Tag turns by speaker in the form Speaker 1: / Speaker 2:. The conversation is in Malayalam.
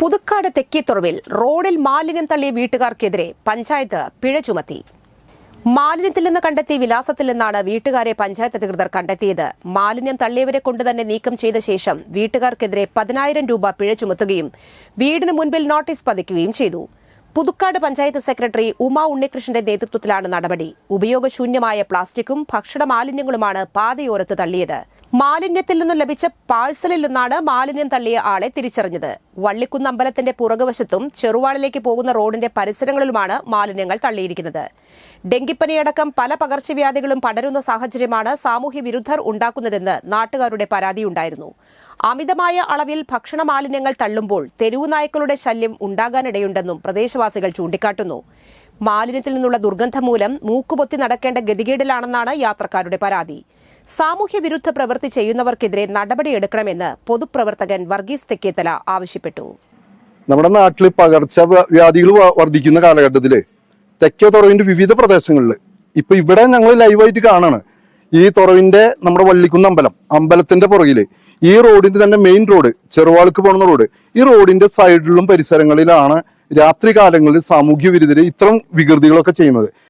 Speaker 1: പുതുക്കാട് തെക്കിത്തുറവിൽ റോഡിൽ മാലിന്യം തള്ളിയ വീട്ടുകാർക്കെതിരെ പഞ്ചായത്ത് പിഴ ചുമത്തി. മാലിന്യത്തിൽ നിന്ന് കണ്ടെത്തിയ വിലാസത്തിൽ നിന്നാണ് വീട്ടുകാരെ പഞ്ചായത്ത് അധികൃതർ കണ്ടെത്തിയത്. മാലിന്യം തള്ളിയവരെ കൊണ്ട് തന്നെ നീക്കം ചെയ്ത ശേഷം വീട്ടുകാർക്കെതിരെ പതിനായിരം രൂപ പിഴ ചുമത്തുകയും വീടിന് മുൻപിൽ നോട്ടീസ് പതിക്കുകയും ചെയ്തു. പുതുക്കാട് പഞ്ചായത്ത് സെക്രട്ടറി ഉമാ ഉണ്ണികൃഷ്ണന്റെ നേതൃത്വത്തിലാണ് നടപടി. ഉപയോഗശൂന്യമായ പ്ലാസ്റ്റിക്കും ഭക്ഷണ മാലിന്യങ്ങളുമാണ് പാതയോരത്ത് തള്ളിയത്. മാലിന്യത്തിൽ നിന്നും ലഭിച്ച പാഴ്സലിൽ നിന്നാണ് മാലിന്യം തള്ളിയ ആളെ തിരിച്ചറിഞ്ഞത്. വള്ളിക്കുന്ന് അമ്പലത്തിന്റെ പുറകുവശത്തും ചെറുവാളിലേക്ക് പോകുന്ന റോഡിന്റെ പരിസരങ്ങളിലുമാണ് മാലിന്യങ്ങൾ തള്ളിയിരിക്കുന്നത്. ഡെങ്കിപ്പനിയടക്കം പല പകർച്ചവ്യാധികളും പടരുന്ന സാഹചര്യമാണ് സാമൂഹ്യ വിരുദ്ധർ ഉണ്ടാക്കുന്നതെന്ന് നാട്ടുകാരുടെ പരാതിയുണ്ടായിരുന്നു. അമിതമായ അളവിൽ ഭക്ഷണ മാലിന്യങ്ങൾ തള്ളുമ്പോൾ തെരുവു നായ്ക്കളുടെ ശല്യം ഉണ്ടാകാനിടയുണ്ടെന്നും പ്രദേശവാസികൾ ചൂണ്ടിക്കാട്ടുന്നു. മാലിന്യത്തിൽ നിന്നുള്ള ദുർഗന്ധം മൂലം മൂക്കുപൊത്തി നടക്കേണ്ട ഗതികേടിലാണെന്നാണ് യാത്രക്കാരുടെ പരാതി. സാമൂഹ്യ വിരുദ്ധ പ്രവൃത്തി ചെയ്യുന്നവർക്കെതിരെ നടപടിയെടുക്കണമെന്ന് പൊതുപ്രവർത്തകൻ വർഗീസ് തെക്കേത്തല ആവശ്യപ്പെട്ടു.
Speaker 2: നമ്മുടെ നാട്ടിൽ പകർച്ച വ്യാധികൾ വർദ്ധിക്കുന്ന കാലഘട്ടത്തിൽ തെക്കേ തുറവിന്റെ വിവിധ പ്രദേശങ്ങളിൽ ഇപ്പൊ ഇവിടെ ഞങ്ങൾ ലൈവായിട്ട് കാണാണ്. ഈ തുറവിന്റെ നമ്മുടെ വള്ളിക്കുന്ന് അമ്പലം അമ്പലത്തിന്റെ പുറകിൽ ഈ റോഡിന്റെ തന്നെ മെയിൻ റോഡ് ചെറുവാൾക്ക് പോകുന്ന റോഡ് ഈ റോഡിന്റെ സൈഡിലും പരിസരങ്ങളിലാണ് രാത്രി കാലങ്ങളിൽ സാമൂഹ്യ വിരുദ്ധരെ ഇത്തരം വികൃതികളൊക്കെ ചെയ്യുന്നത്.